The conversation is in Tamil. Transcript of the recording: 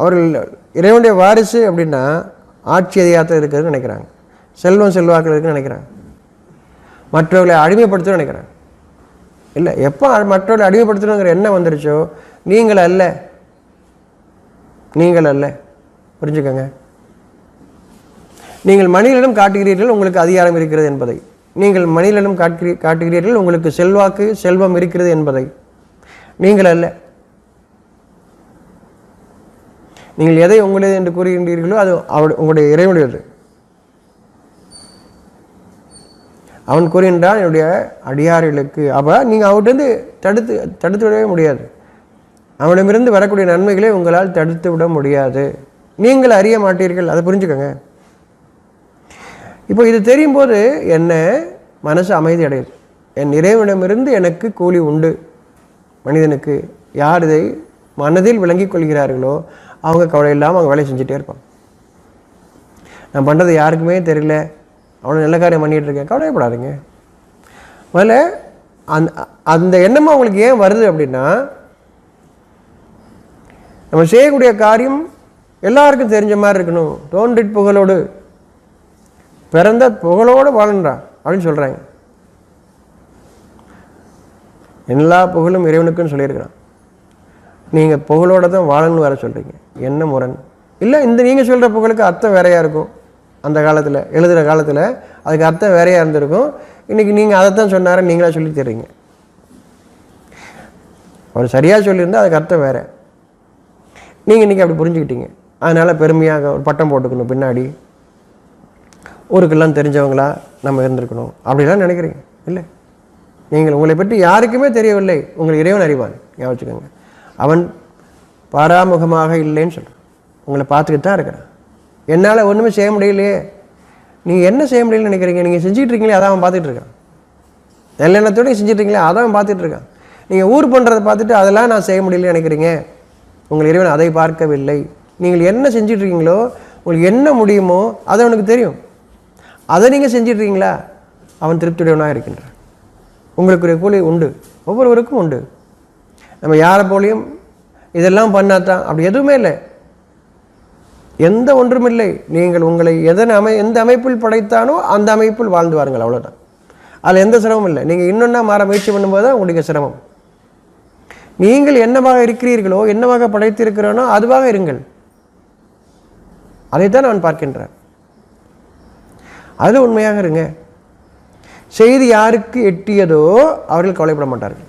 அவர்கள் இறைவனுடைய வாரிசு அப்படின்னா ஆட்சி அதிகாரத்தில் இருக்கிறதுன்னு நினைக்கிறாங்க. செல்வம் செல்வாக்கில் இருக்குன்னு நினைக்கிறாங்க. மற்றவர்களை அடிமைப்படுத்தணும்னு நினைக்கிறாங்க. இல்லை எப்போ மற்றவர்களை அடிமைப்படுத்தணுங்கிற எண்ணம் வந்துருச்சோ நீங்கள் அல்ல. நீங்கள் அல்ல. புரிஞ்சுக்கோங்க. நீங்கள் மனிதனிடம் காட்டுகிறீர்கள் உங்களுக்கு அதிகாரம் இருக்கிறது என்பதை. நீங்கள் மனிதனிடம் காட்டுகிறீ காட்டுகிறீர்கள் உங்களுக்கு செல்வாக்கு செல்வம் இருக்கிறது என்பதை. நீங்கள் அல்ல. நீங்கள் எதை உங்களது என்று கூறுகின்றீர்களோ அது அவருடைய உங்களுடைய இறைவனுடையது. அவன் கூறுகின்றான் என்னுடைய அடியார்களுக்கு. அப்போ நீங்கள் அவர்கிட்டருந்து தடுத்து தடுத்து விடவே முடியாது. அவனிடமிருந்து வரக்கூடிய நன்மைகளை உங்களால் தடுத்து விட முடியாது. நீங்கள் அறிய மாட்டீர்கள் அதை புரிஞ்சுக்கோங்க. இப்போ இது தெரியும் போது என்ன? மனசு அமைதி அடையுது. என் இறைவனிடமிருந்து எனக்கு கூலி உண்டு. மனிதனுக்கு யார் இதை மனதில் விளங்கிக் கொள்கிறார்களோ அவங்க கவலை இல்லாமல் அவங்க வேலையை செஞ்சுட்டே இருப்பாங்க. நான் பண்ணுறது யாருக்குமே தெரியல. அவனை நல்ல காரியம் பண்ணிகிட்டு இருக்கேன். கவலைப்படாதீங்க முதல்ல அந்த அந்த எண்ணம் அவங்களுக்கு ஏன் வருது அப்படின்னா நம்ம செய்யக்கூடிய காரியம் எல்லாருக்கும் தெரிஞ்ச மாதிரி இருக்கணும். தோன்றிட் புகழோடு. பிறந்த புகழோடு வாழன்றா அப்படின்னு சொல்கிறாங்க எல்லா புகழும் இறைவனுக்குன்னு சொல்லியிருக்கிறான். நீங்கள் புகழோட தான் வாழணும்னு வேற சொல்கிறீங்க என்ன முரண்? இல்லை இந்த நீங்கள் சொல்கிற புகழுக்கு அர்த்தம் வேறையாக இருக்கும். அந்த காலத்தில் எழுதுகிற காலத்தில் அதுக்கு அர்த்தம் வேறையாக இருந்திருக்கும். இன்றைக்கி நீங்கள் அதை தான் சொன்னார நீங்களாக சொல்லி தர்றீங்க. அவர் சரியாக சொல்லியிருந்தால் அதுக்கு அர்த்தம் வேறு. நீங்கள் இன்றைக்கி அப்படி புரிஞ்சுக்கிட்டீங்க. அதனால் பெருமையாக ஒரு பட்டம் போட்டுக்கணும் பின்னாடி. ஊருக்கெல்லாம் தெரிஞ்சவங்களா நம்ம இருந்திருக்கணும். அப்படிலாம் நினைக்கிறீங்க? இல்லை. நீங்கள் உங்களை பற்றி யாருக்குமே தெரியவில்லை. உங்கள் இறைவன் அறிவான். ஞாபகம் வச்சுக்கோங்க. அவன் பாராமுகமாக இல்லைன்னு சொல்கிறான் உங்களை பார்த்துக்கிட்டு தான் இருக்கிறான். என்னால் ஒன்றுமே செய்ய முடியலையே. நீங்கள் என்ன செய்ய முடியலன்னு நினைக்கிறீங்க? நீங்கள் செஞ்சுட்டு இருக்கீங்களே அதான் அவன் பார்த்துட்டு இருக்கான். நல்லெண்ணத்தோடய செஞ்சுட்டு இருக்கீங்களே அதான் அவன் பார்த்துட்டு இருக்கான். நீங்கள் ஊர் பண்ணுறதை பார்த்துட்டு அதெல்லாம் நான் செய்ய முடியலன்னு நினைக்கிறீங்க. உங்கள் இறைவன் அதை பார்க்கவில்லை. நீங்கள் என்ன செஞ்சிட்ருக்கீங்களோ உங்களுக்கு என்ன முடியுமோ அது அவனுக்கு தெரியும். அதை நீங்கள் செஞ்சிட்ருக்கீங்களா அவன் திருப்தியுடையவனாக இருக்கின்றான். உங்களுக்குரிய கூலி உண்டு. ஒவ்வொருவருக்கும் உண்டு. நம்ம யாரை போலையும் இதெல்லாம் பண்ணாதான் அப்படி எதுவுமே இல்லை. எந்த ஒன்றும் இல்லை. நீங்கள் உங்களை எதன் அமை எந்த அமைப்பில் படைத்தானோ அந்த அமைப்பில் வாழ்ந்து வாருங்கள் அவ்வளோதான் அதில் எந்த சிரமம் இல்லை. நீங்கள் இன்னொன்னா மாற முயற்சி பண்ணும்போது தான் உங்களுக்கு சிரமம். நீங்கள் என்னவாக இருக்கிறீர்களோ என்னவாக படைத்திருக்கிறோனோ அதுவாக இருங்கள். அதைத்தான் நான் பார்க்கின்றேன். அதில் உண்மையாக இருங்க. செய்தி யாருக்கு எட்டியதோ அவர்கள் கவலைப்பட மாட்டார்கள்.